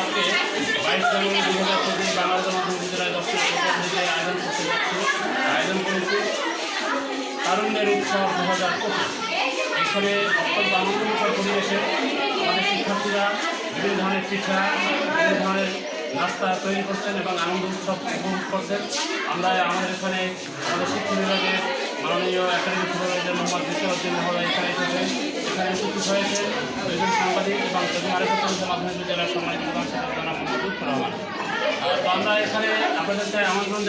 আজকে বাইশ জানুয়ারি দু হাজার চব্বিশ বাংলাদেশ মাধ্যমিক বিদ্যালয় দপ্তর থেকে আয়োজন করতে যাচ্ছি। আয়োজন করেছি তারুণ্যের উৎসব দু হাজার পঁচিশ। এখানে অত্যন্ত আনন্দমুখর পরিবেশে আমাদের শিক্ষার্থীরা বিভিন্ন ধরনের পিঠা বিভিন্ন ধরনের নাস্তা তৈরি করছেন এবং আনন্দ উৎসব উপভোগ করছেন। আমরা আমাদের এখানে আমাদের শিক্ষা বিভাগের মাননীয় একাডেমিক সুপারভাইজার মোহাম্মদ বিশ্বউদ্দিন মহোদয় এখানে এসেছেন। এখানে উপস্থিত হয়েছেন দুজন সাংবাদিক এবং এবং আরেকটা মাধ্যমিক বিদ্যালয়ের সম্মানিত প্রধান জনাব রহমান। তো আমরা এখানে আপনাদেরকে আমন্ত্রণ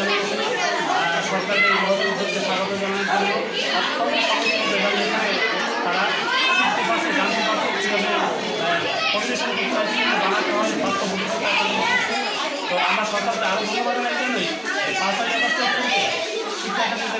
আহ, সরকারের এই মহৎ উদ্যোগকে স্বাগত জানানোর জন্য। তারা শিখতে পারছে হয় বাস্তব তো আমরা সরকারকে আরও ধন্যবাদ জানাই জন্যই। এই পাঁচটা ব্যবস্থা চলছে শিক্ষাক্ষেত্রে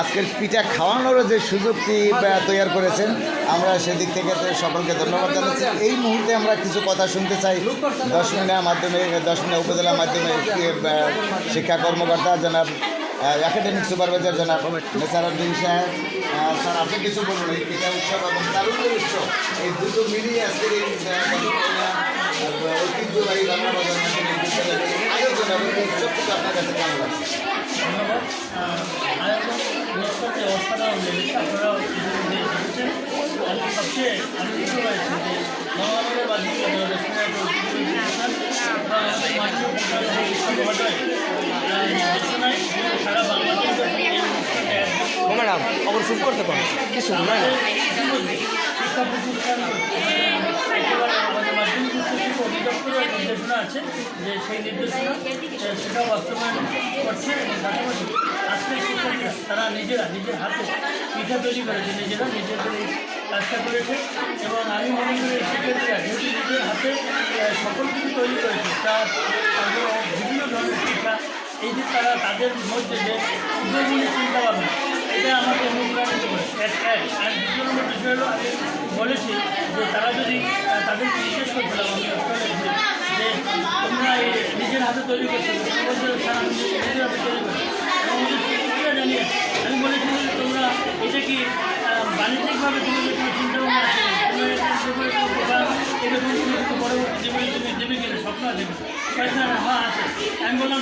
আজকের পিঠা খাওয়ানোরও যে সুযোগটি তৈরি করেছেন, আমরা সেদিক থেকে সকলকে ধন্যবাদ জানাচ্ছি। এই মুহূর্তে আমরা কিছু কথা শুনতে চাই দশমিনা মাধ্যমে, দশমিনা উপজেলা মাধ্যমে শিক্ষা কর্মকর্তা জনাব একাডেমিক সুপারভাইজার জনাব নেসারুদ্দিন সাহেব। স্যার, আপনি কিছু বলুন, এই পিঠা উৎসব এবং তারুণ্যের উৎসব, এই দুটো মিলিয়ে আজকের এই ঐতিহ্যবাহী বাংলা বাজার আয়োজন আপনার কাছে কেমন লাগছে? ধন্যবাদ। আয়োজন নিষ্পত্তি অসাধারণ লেগেছে আপনারা দেখেছেন আমি সবচেয়ে আনন্দিত হয়েছি যে বাংলাদেশের ম্যাডাম অবশ্য শুভ করতে পারো। কিছু না শিক্ষা প্রতিষ্ঠান অধিদপ্তরের নির্দেশনা আছে, যে সেই নির্দেশনা সেটা বাস্তবায়ন করছে এবং পাশাপাশি আজকের শিক্ষার্থীরা, তারা নিজেরা, নিজের হাতে পিঠা তৈরি করেছে, নিজেরা নিজেদের এই কাজটা করেছে। এবং আমি মনে করি শিক্ষার্থীরা যেহেতু নিজের হাতে সকল কিছু তৈরি করেছে, তা তারপর বিভিন্ন ধরনের শিক্ষা, এই যে তারা তাদের মধ্যে যে উদ্যোগী চিন্তা ভাবনা, এটা আমাকে অনুপ্রাণিত করে এক এক, আর দ্বিতীয় নম্বর বিষয় হলো, আমি বলেছি যে তারা যদি তাদেরকে জিজ্ঞেস করছিলাম আমি নিজের হাতে তৈরি করছ নিজের হাতে তৈরি করছি আমি বলেছি তোমরা এটা কি বাণিজ্যিকভাবে কোনো চিন্তা এরকম কোনো পরবর্তী জীবনে তুমি দেবে কিনা স্বপ্ন কিনা? না হ্যাঁ আছে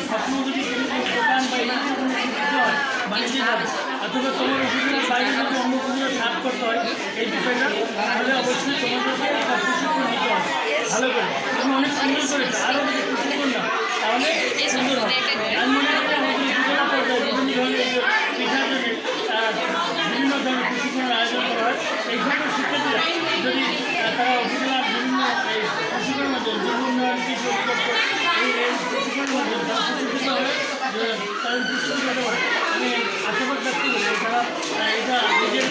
স্বপ্ন যদি তুমি কোনো দোকান বা এরকম কোনো দিতে হয় কাজ করতে হয় এই অবশ্যই তোমাদেরকে একটা প্রশিক্ষণ নিতে ভালো করে তুমি অনেক সুন্দর করেছ আরও বিভিন্ন ধরনের ধরনের প্রশিক্ষণের আয়োজন করা হয় এই সকল শিক্ষার্থীরা যদি তারা উপজেলার বিভিন্ন প্রশিক্ষণের মাধ্যমে যুব উন্নয়ন কৃষি অধিদপ্তর এই প্রশিক্ষণের মাধ্যমে তারা প্রশিক্ষিত হবে তাদের প্রশিক্ষিত হতে পারে আমি আশাবাদ ব্যক্ত করি তারা এটা নিজের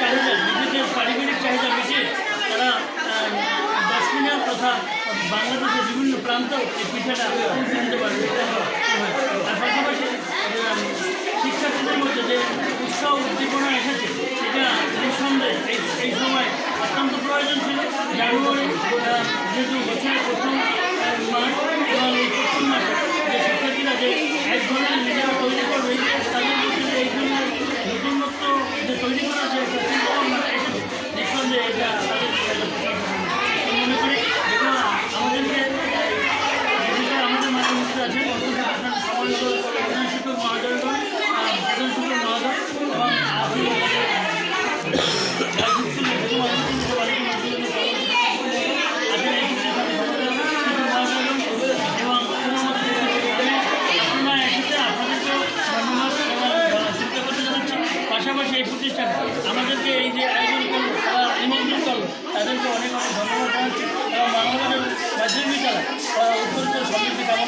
চাহিদা নিজেদের পারিবারিক চাহিদা মিটিয়ে তারা দশমিনা তথা বাংলাদেশের বিভিন্ন প্রান্ত, এই পিঠাটা পৌঁছে দিতে পারবে। আর পাশাপাশি শিক্ষার্থীদের মধ্যে যে উৎসাহ, উদ্দীপনা এসেছে এটা নিঃসন্দেহে এই এই সময় অত্যন্ত প্রয়োজন ছিল জানুয়ারি যেহেতু বছরের প্রথম মাস, এবং এই প্রথম মাসে যে শিক্ষার্থীরা যে এক ধরনের নিজেরা তৈরি করবে, তাদের মধ্যে এই ধরনের নতুনত্ব যে তৈরি করা যে